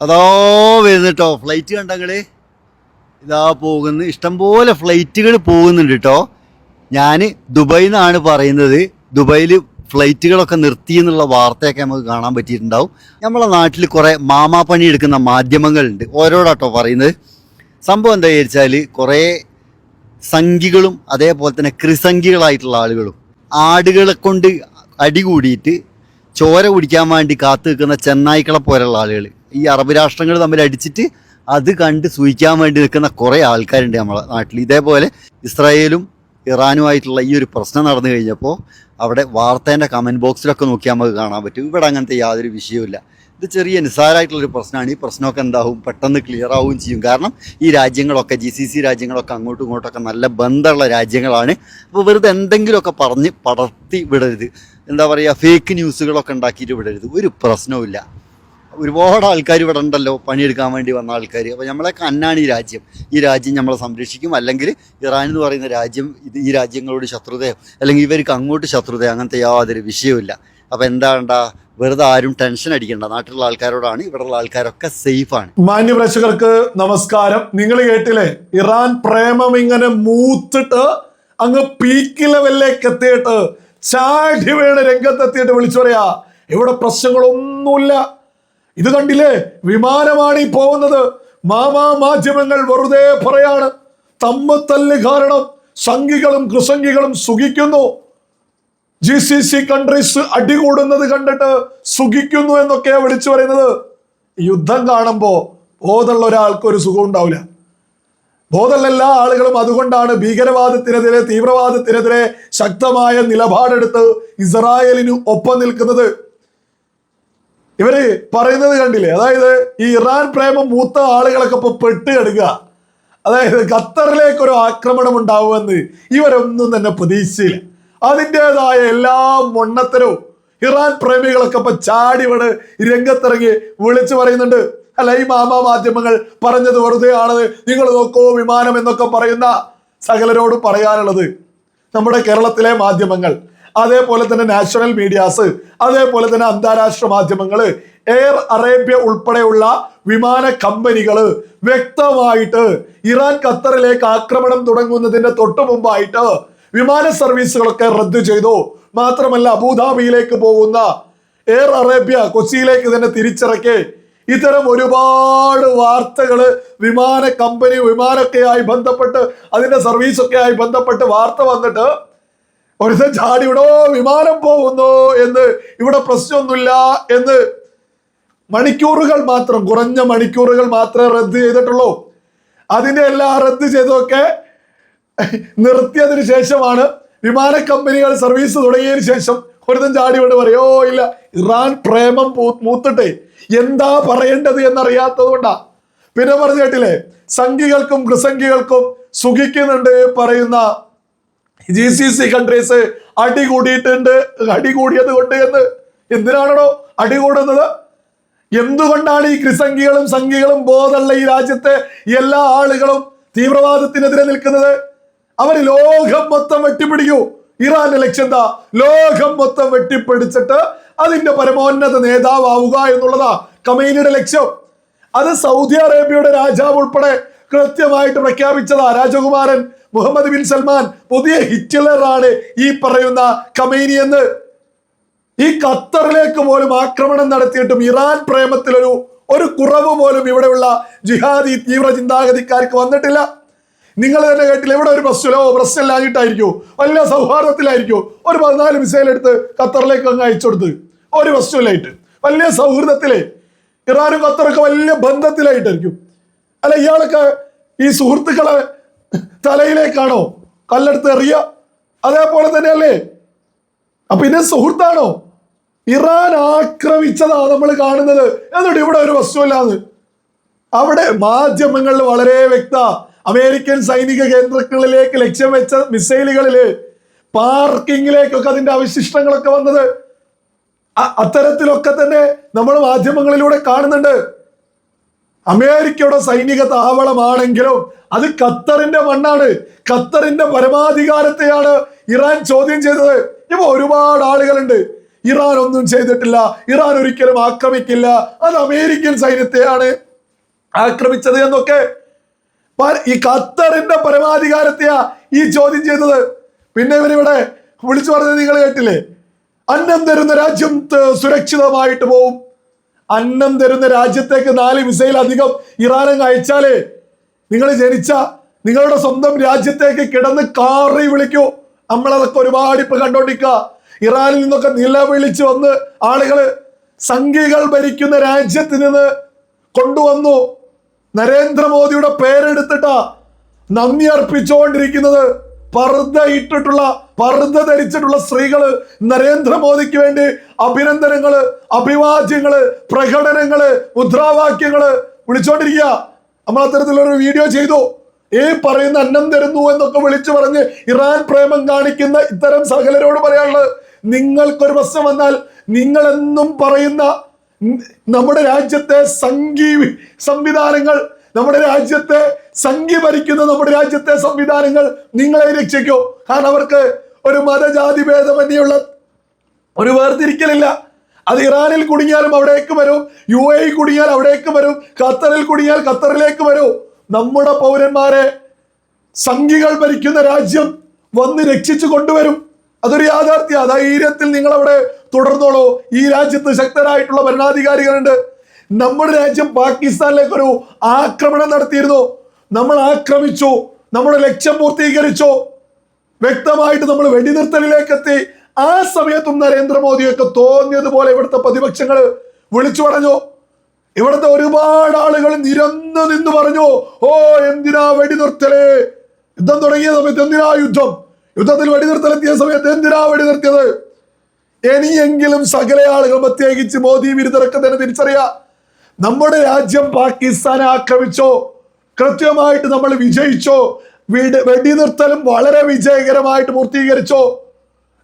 അതോ വരുന്നിട്ടോ. ഫ്ലൈറ്റ് കണ്ടങ്ങളെ? ഇതാ പോകുന്നു. ഇഷ്ടംപോലെ ഫ്ലൈറ്റുകൾ പോകുന്നുണ്ട് കേട്ടോ ഞാൻ ദുബൈ നിന്നാണ് പറയുന്നത്. ദുബൈയിൽ ഫ്ലൈറ്റുകളൊക്കെ നിർത്തി എന്നുള്ള വാർത്തയൊക്കെ നമുക്ക് കാണാൻ പറ്റിയിട്ടുണ്ടാവും. നമ്മളെ നാട്ടിൽ കുറേ മാമാപ്പണി എടുക്കുന്ന മാധ്യമങ്ങളുണ്ട്. ഓരോടാട്ടോ പറയുന്നത്. സംഭവം എന്താ വിചാരിച്ചാൽ കുറേ സംഖികളും അതേപോലെ തന്നെ ക്രിസംഖികളായിട്ടുള്ള ആളുകളും ആടുകളെ കൊണ്ട് അടികൂടിയിട്ട് ചോര കുടിക്കാൻ വേണ്ടി കാത്തു നിൽക്കുന്ന ചെന്നായ്ക്കളെ പോലുള്ള ആളുകൾ ഈ അറബ് രാഷ്ട്രങ്ങൾ തമ്മിൽ അടിച്ചിട്ട് അത് കണ്ട് സൂചിക്കാൻ വേണ്ടി നിൽക്കുന്ന കുറേ ആൾക്കാരുണ്ട് നമ്മളെ നാട്ടിൽ. ഇതേപോലെ ഇസ്രായേലും ഇറാനുമായിട്ടുള്ള ഈ ഒരു പ്രശ്നം നടന്നു കഴിഞ്ഞപ്പോൾ അവിടെ വാർത്തേന്റെ കമന്റ് ബോക്സിലൊക്കെ നോക്കിയാൽ നമുക്ക് കാണാൻ പറ്റും. ഇവിടെ അങ്ങനത്തെ യാതൊരു വിഷയവുമില്ല. ഇത് ചെറിയ നിസ്സാരമായിട്ടുള്ളൊരു പ്രശ്നമാണ്. ഈ പ്രശ്നമൊക്കെ എന്താവും? പെട്ടെന്ന് ക്ലിയർ ആവുകയും ചെയ്യും. കാരണം ഈ രാജ്യങ്ങളൊക്കെ ജി സി സി രാജ്യങ്ങളൊക്കെ അങ്ങോട്ടും ഇങ്ങോട്ടൊക്കെ നല്ല ബന്ധമുള്ള രാജ്യങ്ങളാണ്. അപ്പോൾ വെറുതെ എന്തെങ്കിലുമൊക്കെ പറഞ്ഞ് പടർത്തി വിടരുത്. എന്താ പറയുക ഫേക്ക് ന്യൂസുകളൊക്കെ ഉണ്ടാക്കിയിട്ട് വിടരുത്. ഒരു പ്രശ്നവുമില്ല. ഒരുപാട് ആൾക്കാർ ഇവിടെ ഉണ്ടല്ലോ പണിയെടുക്കാൻ വേണ്ടി വന്ന ആൾക്കാർ അപ്പോൾ നമ്മളെ കണ്ണാണ് ഈ രാജ്യം. ഈ രാജ്യം നമ്മളെ സംരക്ഷിക്കും. അല്ലെങ്കിൽ ഇറാൻ എന്ന് പറയുന്ന രാജ്യം ഇത് ഈ രാജ്യങ്ങളോട് ശത്രുതയോ അല്ലെങ്കിൽ ഇവർക്ക് അങ്ങോട്ട് ശത്രുതയോ അങ്ങനത്തെ യാതൊരു വിഷയവുമില്ല. അപ്പോൾ എന്താണ്ടാ? വെറുതെ ആരും ടെൻഷൻ അടിക്കണ്ട. നാട്ടിലുള്ള ആൾക്കാരോടാണ് ഇവിടെയുള്ള ആൾക്കാരൊക്കെ സേഫാണ് മാന്യപ്രേക്ഷകർക്ക് നമസ്കാരം. നിങ്ങൾ കേട്ടില്ലേ? ഇറാൻ പ്രേമം ഇങ്ങനെ മൂത്തിട്ട് അങ്ങ് പീക്ക് ലെവലിലേക്ക് എത്തിയിട്ട് ചാടി വേണ രംഗത്തെത്തിയിട്ട് വിളിച്ചു പറയാ ഇവിടെ പ്രശ്നങ്ങളൊന്നുമില്ല. ഇത് കണ്ടില്ലേ? വിമാനമാണ് ഈ പോകുന്നത്. മാമാ മാധ്യമങ്ങൾ വെറുതെ പറയാണ്. തമ്മത്തല്ല് കാരണം സംഘികളും കൃസംഗികളും സുഖിക്കുന്നു. ജി സി സി കൺട്രീസ് അടികൂടുന്നത് കണ്ടിട്ട് സുഖിക്കുന്നു എന്നൊക്കെയാ വിളിച്ചു പറയുന്നത്. യുദ്ധം കാണുമ്പോ ബോധമുള്ള ഒരാൾക്ക് ഒരു സുഖം ഉണ്ടാവില്ല. ബോധമുള്ള എല്ലാ ആളുകളും അതുകൊണ്ടാണ് ഭീകരവാദത്തിനെതിരെ തീവ്രവാദത്തിനെതിരെ ശക്തമായ നിലപാടെടുത്ത് ഇസ്രായേലിന് ഒപ്പം നിൽക്കുന്നത്. ഇവർ പറയുന്നത് കണ്ടില്ലേ? അതായത് ഈ ഇറാൻ പ്രേമം മൂത്ത ആളുകളൊക്കെ ഇപ്പൊ പെട്ട് കിടക്കുക അതായത് ഖത്തറിലേക്ക് ഒരു ആക്രമണം ഉണ്ടാവുമെന്ന് ഇവരൊന്നും തന്നെ പ്രതീക്ഷിച്ചില്ല. അതിന്റെതായ എല്ലാ മൊണ്ണത്തരവും ഇറാൻ പ്രേമികളൊക്കെ ഇപ്പൊ ചാടി വീണ് രംഗത്തിറങ്ങി വിളിച്ചു പറയുന്നുണ്ട്. അല്ല ഈ മാമാ മാധ്യമങ്ങൾ പറഞ്ഞത് വെറുതെ ആണത് നിങ്ങൾ നോക്കോ വിമാനം എന്നൊക്കെ പറയുന്ന സകലരോട് പറയാനുള്ളത് നമ്മുടെ കേരളത്തിലെ മാധ്യമങ്ങൾ. അതേപോലെ തന്നെ നാഷണൽ മീഡിയാസ് അതേപോലെ തന്നെ അന്താരാഷ്ട്ര മാധ്യമങ്ങൾ എയർ അറേബ്യ ഉൾപ്പെടെയുള്ള വിമാന കമ്പനികൾ വ്യക്തമായിട്ട് ഇറാൻ ഖത്തറിലേക്ക് ആക്രമണം തുടങ്ങുന്നതിന്റെ തൊട്ടു മുമ്പായിട്ട് വിമാന സർവീസുകളൊക്കെ റദ്ദു ചെയ്തു. മാത്രമല്ല അബുദാബിയിലേക്ക് പോകുന്ന എയർ അറേബ്യ കൊച്ചിയിലേക്ക് തന്നെ തിരിച്ചിറക്കി. ഇത്തരം ഒരുപാട് വാർത്തകൾ വിമാന കമ്പനി വിമാനമൊക്കെയായി ബന്ധപ്പെട്ട് അതിന്റെ സർവീസൊക്കെയായി ബന്ധപ്പെട്ട് വാർത്ത വന്നിട്ട് ഒരുത്തൻ ചാടി ഇവിടോ വിമാനം പോകുന്നു എന്ന് ഇവിടെ പ്രശ്നമൊന്നുമില്ല എന്ന് മണിക്കൂറുകൾ മാത്രം കുറഞ്ഞ മണിക്കൂറുകൾ മാത്രമേ റദ്ദ് ചെയ്തിട്ടുള്ളൂ. അതിനെ എല്ലാം റദ്ദ് ചെയ്തതൊക്കെ നിർത്തിയതിനു ശേഷമാണ് വിമാന കമ്പനികൾ സർവീസ് തുടങ്ങിയതിനു ശേഷം ഒരുത്തൻ ചാടി വിട് പറയോ ഇല്ല ഇറാൻ പ്രേമം മൂത്തിട്ടെ എന്താ പറയേണ്ടത് എന്നറിയാത്തത് കൊണ്ടാ. പിന്നെ പറഞ്ഞു കേട്ടില്ലേ സംഘികൾക്കും കൃസംഖികൾക്കും സുഖിക്കുന്നുണ്ട് പറയുന്ന ജി സി സി കൺട്രീസ് അടി കൂടിയിട്ടുണ്ട് അടി കൂടിയത് കൊണ്ട് എന്ന് എന്തിനാണോ അടി കൂടുന്നത് എന്തുകൊണ്ടാണ് ഈ ക്രിസംഖികളും സംഘികളും ബോധമുള്ള ഈ രാജ്യത്തെ എല്ലാ ആളുകളും തീവ്രവാദത്തിനെതിരെ നിൽക്കുന്നത്? അവർ ലോകം മൊത്തം വെട്ടിപ്പിടിക്കൂ. ഇറാന്റെ ലക്ഷ്യം എന്താ? ലോകം മൊത്തം വെട്ടിപ്പിടിച്ചിട്ട് അതിന്റെ പരമോന്നത നേതാവുക എന്നുള്ളതാ കമൈനിയുടെ ലക്ഷ്യം. അത് സൗദി അറേബ്യയുടെ രാജാവ് ഉൾപ്പെടെ കൃത്യമായിട്ട് പ്രഖ്യാപിച്ചതാ രാജകുമാരൻ. മുഹമ്മദ് ബിൻ സൽമാൻ പുതിയ ഹിറ്റ്ലറാണ് ഈ പറയുന്ന കമൈനി എന്ന്. ഈ ഖത്തറിലേക്ക് പോലും ആക്രമണം നടത്തിയിട്ടും ഇറാൻ പ്രേമത്തിലൊരു ഒരു കുറവ് പോലും ഇവിടെയുള്ള ജിഹാദി തീവ്ര ചിന്താഗതിക്കാർക്ക് വന്നിട്ടില്ല. നിങ്ങൾ തന്നെ കേട്ടില്ല ഇവിടെ ഒരു പ്രശ്നമോ പ്രശ്നമില്ലാഞ്ഞിട്ടായിരിക്കും വല്ല സൗഹാർദ്ദത്തിലായിരിക്കും ഒരു പതിനാല് മിസൈൽ എടുത്ത് ഖത്തറിലേക്ക് അങ്ങ് അയച്ചു കൊടുത്ത് ഒരു പ്രശ്നമില്ലായിട്ട് വലിയ സൗഹൃദത്തിലെ ഇറാനും ഖത്തറൊക്കെ വലിയ ബന്ധത്തിലായിട്ടായിരിക്കും. അല്ല ഇയാളൊക്കെ ഈ സുഹൃത്തുക്കളെ തലയിലേക്കാണോ? കല്ലെടുത്ത് എറിയ. അതേപോലെ തന്നെയല്ലേ? അപ്പൊ ഇത് സുഹൃത്താണോ? ഇറാൻ ആക്രമിച്ചതാ നമ്മൾ കാണുന്നത്. എന്നിട്ട് ഇവിടെ ഒരു വസ്തുവില്ലാന്ന് അവിടെ മാധ്യമങ്ങളിൽ വളരെ വ്യക്ത. അമേരിക്കൻ സൈനിക കേന്ദ്രങ്ങളിലേക്ക് ലക്ഷ്യം വെച്ച മിസൈലുകളിൽ പാർക്കിങ്ങിലേക്കൊക്കെ അതിന്റെ അവശിഷ്ടങ്ങളൊക്കെ വന്നത്. അത്തരത്തിലൊക്കെ തന്നെ നമ്മൾ മാധ്യമങ്ങളിലൂടെ കാണുന്നുണ്ട്. അമേരിക്കയുടെ സൈനിക താവളമാണെങ്കിലും അത് ഖത്തറിന്റെ മണ്ണാണ്. ഖത്തറിന്റെ പരമാധികാരത്തെയാണ് ഇറാൻ ചോദ്യം ചെയ്തത്. ഇപ്പൊ ഒരുപാട് ആളുകളുണ്ട്. ഇറാൻ ഒന്നും ചെയ്തിട്ടില്ല. ഇറാൻ ഒരിക്കലും ആക്രമിക്കില്ല. അത് അമേരിക്കൻ സൈന്യത്തെയാണ് ആക്രമിച്ചത് എന്നൊക്കെ ഈ ഖത്തറിന്റെ പരമാധികാരത്തെയാ ഈ ചോദ്യം ചെയ്തത്. പിന്നെ ഇവരിവിടെ വിളിച്ചു പറഞ്ഞത് നിങ്ങൾ കേട്ടില്ലേ? അന്നം തരുന്ന രാജ്യം സുരക്ഷിതമായിട്ട് പോവും. അന്നം തരുന്ന രാജ്യത്തേക്ക് നാല് മിസൈൽ അധികം ഇറാനങ്ങ് അയച്ചാലേ നിങ്ങൾ ജനിച്ച നിങ്ങളുടെ സ്വന്തം രാജ്യത്തേക്ക് കിടന്ന് കാറി വിളിക്കൂ. നമ്മളതൊക്കെ ഒരുപാട് ഇപ്പൊ കണ്ടോണ്ടിരിക്കുക ഇറാനിൽ നിന്നൊക്കെ നിലവിളിച്ച് വന്ന് ആളുകൾ സംഖ്യകൾ ഭരിക്കുന്ന രാജ്യത്ത് നിന്ന് കൊണ്ടുവന്നു. നരേന്ദ്രമോദിയുടെ പേരെടുത്തിട്ടാ നന്ദി അർപ്പിച്ചുകൊണ്ടിരിക്കുന്നത്. പർദ്ദ ഇട്ടിട്ടുള്ള പർദ്ദ ധരിച്ചിട്ടുള്ള സ്ത്രീകൾ നരേന്ദ്രമോദിക്ക് വേണ്ടി അഭിനന്ദനങ്ങൾ അഭിവാദ്യങ്ങൾ പ്രകടനങ്ങൾ മുദ്രാവാക്യങ്ങൾ വിളിച്ചോണ്ടിരിക്കുക. നമ്മൾ അത്തരത്തിലൊരു വീഡിയോ ചെയ്തു. ഈ പറയുന്ന അന്നം തരുന്നു എന്നൊക്കെ വിളിച്ചു പറഞ്ഞ് ഇറാൻ പ്രേമം കാണിക്കുന്ന ഇത്തരം സകലരോട് പറയാനുള്ളത് നിങ്ങൾക്കൊരു പ്രശ്നം വന്നാൽ നിങ്ങളെന്നും പറയുന്ന നമ്മുടെ രാജ്യത്തെ സംഘീ സംവിധാനങ്ങൾ നമ്മുടെ രാജ്യത്തെ സംഘി ഭരിക്കുന്ന നമ്മുടെ രാജ്യത്തെ സംവിധാനങ്ങൾ നിങ്ങളെ രക്ഷിക്കൂ. കാരണം അവർക്ക് ഒരു മതജാതി ഭേദമന്യുള്ള ഒരു വേർതിരിക്കലില്ല. അത് ഇറാനിൽ കുടുങ്ങിയാലും അവിടേക്ക് വരും യു എ കുടുങ്ങിയാൽ അവിടേക്ക് വരും ഖത്തറിൽ കുടുങ്ങിയാൽ ഖത്തറിലേക്ക് വരും. നമ്മുടെ പൗരന്മാരെ സംഘികൾ ഭരിക്കുന്ന രാജ്യം വന്ന് രക്ഷിച്ചു കൊണ്ടുവരും. അതൊരു യാഥാർത്ഥ്യ ധൈര്യത്തിൽ നിങ്ങൾ അവിടെ തുടർന്നോളൂ. ഈ രാജ്യത്ത് ശക്തരായിട്ടുള്ള ഭരണാധികാരികളുണ്ട്. നമ്മുടെ രാജ്യം പാകിസ്ഥാനിലേക്ക് ഒരു ആക്രമണം നടത്തിയിരുന്നു. നമ്മൾ ആക്രമിച്ചു നമ്മുടെ ലക്ഷ്യം പൂർത്തീകരിച്ചു. വ്യക്തമായിട്ട് നമ്മൾ വെടിനിർത്തലിലേക്ക് എത്തി ആ സമയത്തും നരേന്ദ്രമോദിയൊക്കെ തോന്നിയതുപോലെ ഇവിടുത്തെ പ്രതിപക്ഷങ്ങൾ വിളിച്ചു പറഞ്ഞു. ഇവിടുത്തെ ഒരുപാട് ആളുകൾ നിരന്നു നിന്ന് പറഞ്ഞു ഓ എന്തിനാ വെടിനിർത്തൽ? യുദ്ധം തുടങ്ങിയ സമയത്ത് എന്തിനാ യുദ്ധം? യുദ്ധത്തിൽ വെടിനിർത്തലെത്തിയ സമയത്ത് എന്തിനാ വെടിനിർത്തിയത്? ഇനിയെങ്കിലും സകല ആളുകൾ പ്രത്യേകിച്ച് മോദി വിരുദ്ധരൊക്കെ തന്നെ തിരിച്ചറിയാം. നമ്മുടെ രാജ്യം പാകിസ്ഥാനെ ആക്രമിച്ചോ കൃത്യമായിട്ട് നമ്മൾ വിജയിച്ചോ വീട് വെടി നിർത്തലും വളരെ വിജയകരമായിട്ട് പൂർത്തീകരിച്ചു?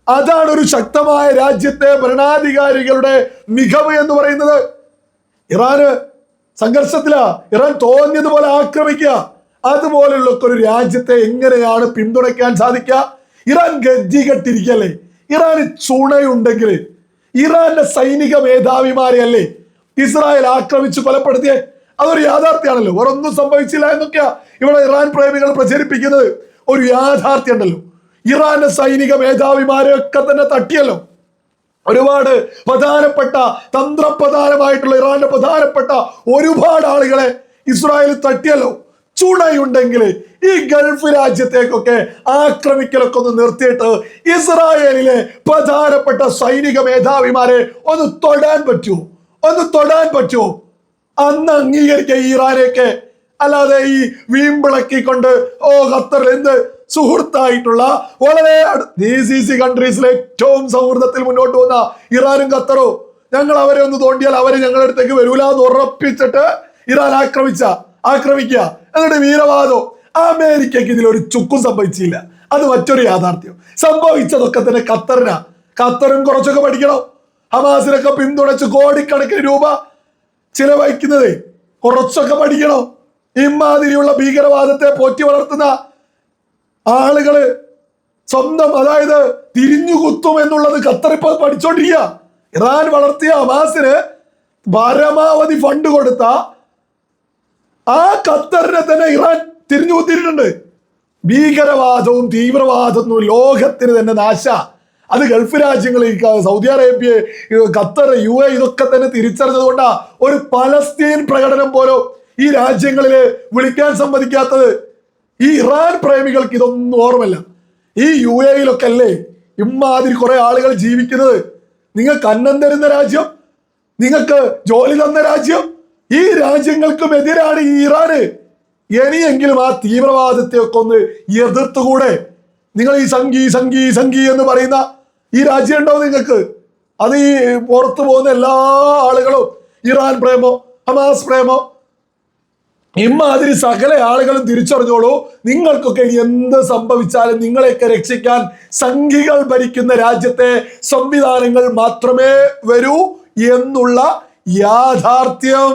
അതാണ് ഒരു ശക്തമായ രാജ്യത്തെ ഭരണാധികാരികളുടെ മികവ് എന്ന് പറയുന്നത്. ഇറാന് സംഘർഷത്തിലാ. ഇറാൻ തോന്നിയതുപോലെ ആക്രമിക്കുക അതുപോലുള്ള ഒരു രാജ്യത്തെ എങ്ങനെയാണ് പിന്തുണയ്ക്കാൻ സാധിക്കുക ഇറാൻ ഗതികെട്ടിരിക്കല്ലേ ഇറാന് ചുണയുണ്ടെങ്കിൽ ഇറാന്റെ സൈനിക മേധാവിമാരെയല്ലേ? ഇസ്രായേൽ ആക്രമിച്ചു കൊലപ്പെടുത്തിയേ? അതൊരു യാഥാർത്ഥ്യമാണല്ലോ വേറൊന്നും സംഭവിച്ചില്ല എന്നൊക്കെയാ ഇവിടെ ഇറാൻ പ്രേമികൾ പ്രചരിപ്പിക്കുന്നത്. ഒരു യാഥാർത്ഥ്യം ഉണ്ടല്ലോ ഇറാന്റെ സൈനിക മേധാവിമാരെ ഒക്കെ തന്നെ തട്ടിയല്ലോ. ഒരുപാട് പ്രധാനപ്പെട്ട തന്ത്രപ്രധാനമായിട്ടുള്ള ഇറാന്റെ പ്രധാനപ്പെട്ട ഒരുപാട് ആളുകളെ ഇസ്രായേൽ തട്ടിയല്ലോ. ചുണയുണ്ടെങ്കിൽ ഈ ഗൾഫ് രാജ്യത്തേക്കൊക്കെ ആക്രമിക്കലൊക്കെ ഒന്ന് നിർത്തിയിട്ട് ഇസ്രായേലിലെ പ്രധാനപ്പെട്ട സൈനിക മേധാവിമാരെ ഒന്ന് തൊടാൻ പറ്റുമോ ഒന്ന് തൊടാൻ പറ്റുമോ അന്ന് അംഗീകരിക്കുക ഈറാനെയൊക്കെ അല്ലാതെ ഈ വീമ്പിളക്കിക്കൊണ്ട് ഓ ഖത്തറിൽ എന്ത് സുഹൃത്തായിട്ടുള്ള വളരെ സി കൺട്രീസിലെ ഏറ്റവും സൗഹൃദത്തിൽ മുന്നോട്ട് വന്ന ഇറാനും ഖത്തറോ. ഞങ്ങൾ അവരെ ഒന്ന് തോണ്ടിയാൽ അവർ ഞങ്ങളുടെ അടുത്തേക്ക് വരൂല എന്ന് ഉറപ്പിച്ചിട്ട് ഇറാൻ ആക്രമിച്ച ആക്രമിക്കുക. എന്നിട്ട് വീരവാദം അമേരിക്കയ്ക്ക് ഇതിലൊരു ചുക്കും സംഭവിച്ചില്ല. അത് മറ്റൊരു യാഥാർത്ഥ്യം. സംഭവിച്ചതൊക്കെ തന്നെ ഖത്തറിനാ. ഖത്തറും കുറച്ചൊക്കെ പഠിക്കണം. ഹമാസിനൊക്കെ പിന്തുണച്ച് കോടിക്കണക്കിന് രൂപ ചിലവഴിക്കുന്നത് കുറച്ചൊക്കെ പഠിക്കണോ? ഇമാതിരിയുള്ള ഭീകരവാദത്തെ പോറ്റി വളർത്തുന്ന ആളുകൾ സ്വന്തം അതായത് തിരിഞ്ഞു കുത്തും എന്നുള്ളത് ഖത്തർ ഇപ്പോൾ പഠിച്ചോണ്ടിരിക്കുക ഇറാൻ വളർത്തിയ ഹമാസിന് പരമാവധി ഫണ്ട് കൊടുത്ത ആ ഖത്തറിനെ തന്നെ ഇറാൻ തിരിഞ്ഞു കുത്തിയിട്ടുണ്ട്. ഭീകരവാദവും തീവ്രവാദവും ലോകത്തിന് തന്നെ നാശ. അത് ഗൾഫ് രാജ്യങ്ങൾ Saudi Arabia Qatar U A ഇതൊക്കെ തന്നെ തിരിച്ചറിഞ്ഞതുകൊണ്ടാണ് ഒരു പലസ്തീൻ പ്രകടനം പോലും ഈ രാജ്യങ്ങളിൽ വിളിക്കാൻ സമ്മതിക്കാത്തത്. ഈ ഇറാൻ പ്രേമികൾക്ക് ഇതൊന്നും ഓർമ്മല്ല ഈ യു എയിലൊക്കെ അല്ലേ ഇമ്മാതിരി കുറെ ആളുകൾ ജീവിക്കുന്നത്? നിങ്ങൾക്ക് അന്നം തരുന്ന രാജ്യം? നിങ്ങൾക്ക് ജോലി തന്ന രാജ്യം? ഈ രാജ്യങ്ങൾക്കും എതിരാണ് ഈ ഇറാന്. ഇനിയെങ്കിലും ആ തീവ്രവാദത്തെ ഒക്കെ ഒന്ന് എതിർത്തുകൂടെ? നിങ്ങൾ ഈ സംഘി സംഘി സംഘി എന്ന് പറയുന്ന ഈ രാജ്യം ഉണ്ടോ നിങ്ങൾക്ക്? അത് ഈ പുറത്തു പോകുന്ന എല്ലാ ആളുകളും ഇറാൻ പ്രേമോ ഹമാസ് പ്രേമോ ഇമ്മാതിരി സകല ആളുകളും തിരിച്ചറിഞ്ഞോളൂ. നിങ്ങൾക്കൊക്കെ ഇനി എന്ത് സംഭവിച്ചാലും നിങ്ങളെയൊക്കെ രക്ഷിക്കാൻ സംഘികൾ ഭരിക്കുന്ന രാജ്യത്തെ സംവിധാനങ്ങൾ മാത്രമേ വരൂ എന്നുള്ള യാഥാർത്ഥ്യം.